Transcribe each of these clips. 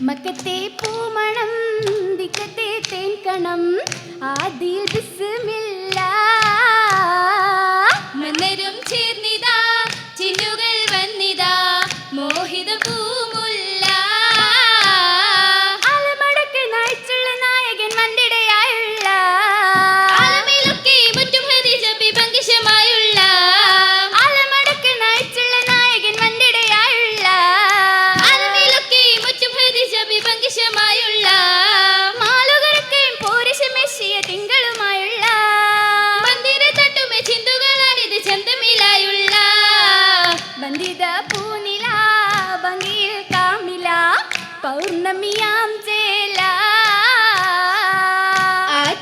മക്കത്തെ പൂമണം ദിക്കത്തെ തേൻകണം. ആദിയിൽ Bismil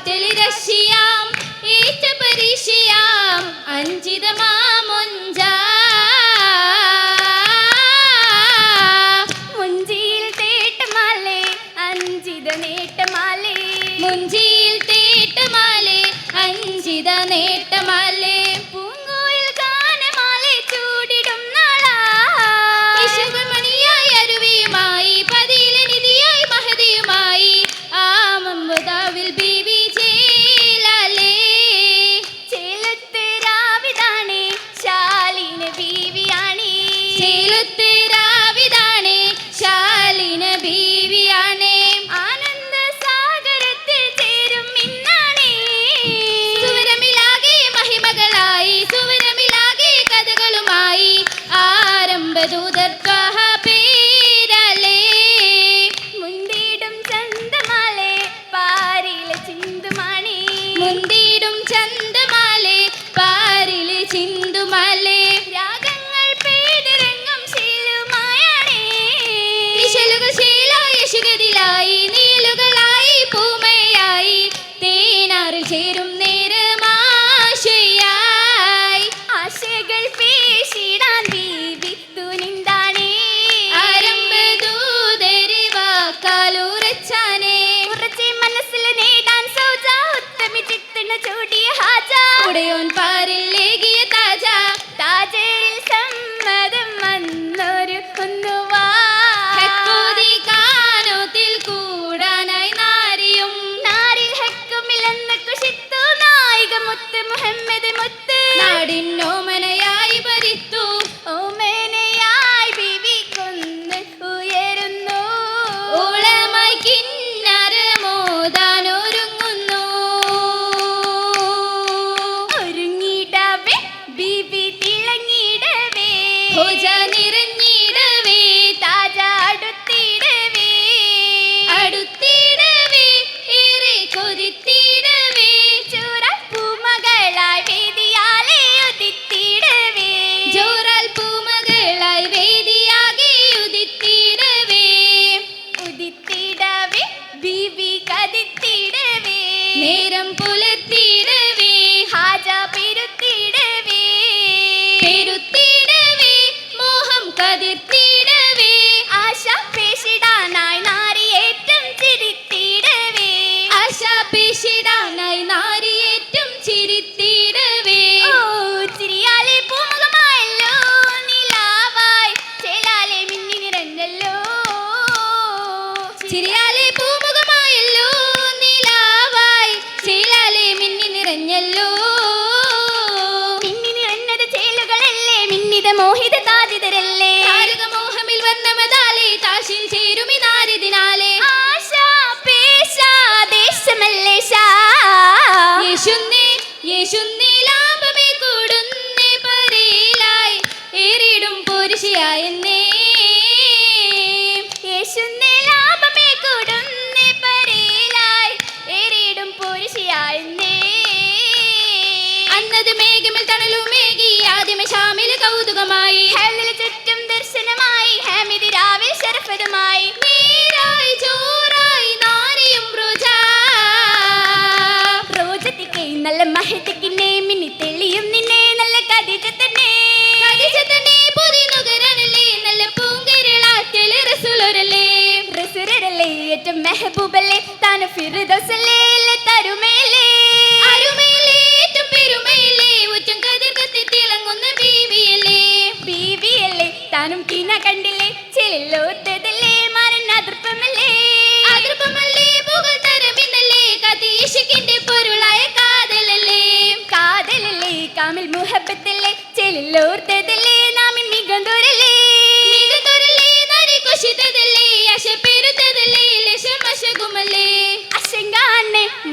Ele li പടയോൻ പാരില്ലേകിയ താജ. താജേരിൽ സമ്മതം വന്നൊരു ഒന്നുവാനോത്തിൽ കൂടാനായി നാരിയും. നാരിൽ ഹക്കുമില്ലെന്ന് കുഷിത്തു നായിക മുത്ത് മുഹമ്മദ് മുത്ത്. നാടിനോമനയായി ഭരിത്തു. ഓമ 도전 이른 ആകാശിൽ ചേരുമിതാരിതിനാലെ ആശ പേശ മെഹബൂബല്ലേ താൻ ഫിർദോസല്ലേ?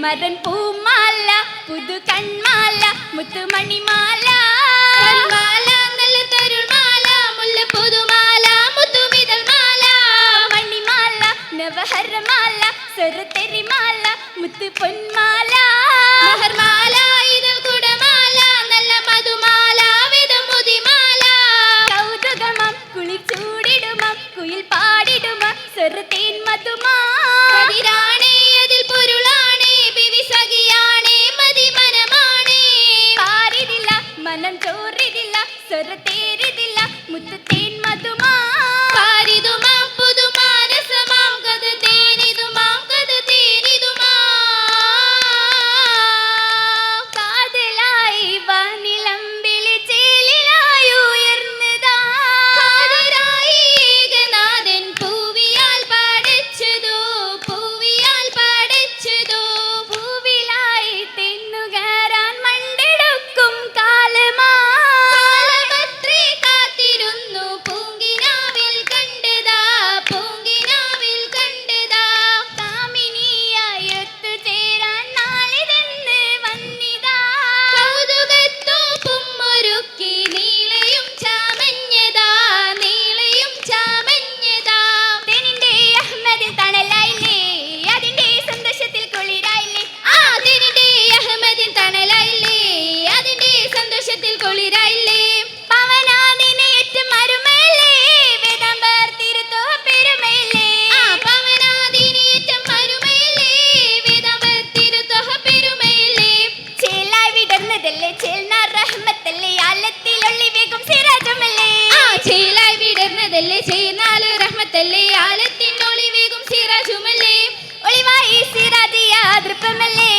മരൻ പൂമാല പുതു കൺമാല മുത്തുമണിമാല. മാല നല്ല തരുൾമാല മുല്ല പുതുമാല മുത്തുമിതൽമാല. മണിമാല നവഹരമാല സ്വരത്തെരിമാല മുത്തു പൊന്മാല മഹർമാല RT റഹ്മത്തല്ലേ ചേൽനാർ റഹ്മത്തല്ലേ? ആലത്തിലൊള്ളി വേഗം സിറാജമല്ലേ ചേലായി വിടർന്നതല്ലേ? ചേനാല് റഹ്മത്തല്ലേ? ആലത്തിന്റെ ഒളി വേഗം സിറാജുമല്ലേ ഒളിവായി സിറാജിയ ദൃപ്പമല്ലേ